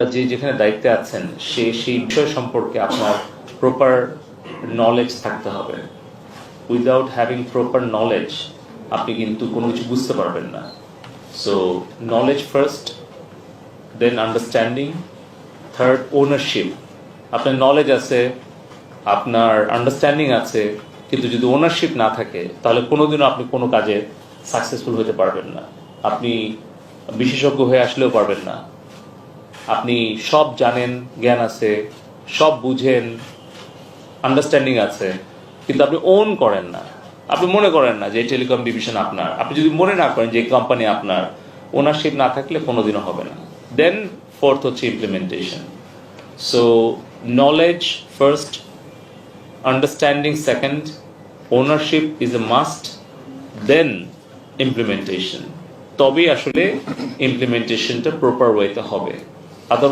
যে যেখানে দায়িত্বে আছেন, সে সেই বিষয় সম্পর্কে আপনার প্রপার নলেজ থাকতে হবে। উইদাউট হ্যাভিং প্রপার নলেজ আপনি কিন্তু কোনো কিছু বুঝতে পারবেন না। So knowledge first then understanding third ownership আপনার নলেজ আছে, আপনার আন্ডারস্ট্যান্ডিং আছে, কিন্তু যদি ওনারশিপ না থাকে, তাহলে কোনোদিনও আপনি কোনো কাজে সাকসেসফুল হতে পারবেন না। আপনি বিশেষজ্ঞ হয়ে আসলেও পারবেন না। আপনি সব জানেন, জ্ঞান আছে, সব বুঝেন আন্ডারস্ট্যান্ডিং আছে, কিন্তু আপনি ওন করেন না। আপনি মনে করেন না যে টেলিকম ডিভিশন আপনার। আপনি যদি মনে না করেন যে কোম্পানি আপনার ওনারশিপ না থাকলে কোনোদিনও হবে না। দেন ফোর্থ হচ্ছে implementation so knowledge first understanding second ownership is a must then implementation তবেই আসলে ইমপ্লিমেন্টেশনটা প্রপার ওয়েতে হবে।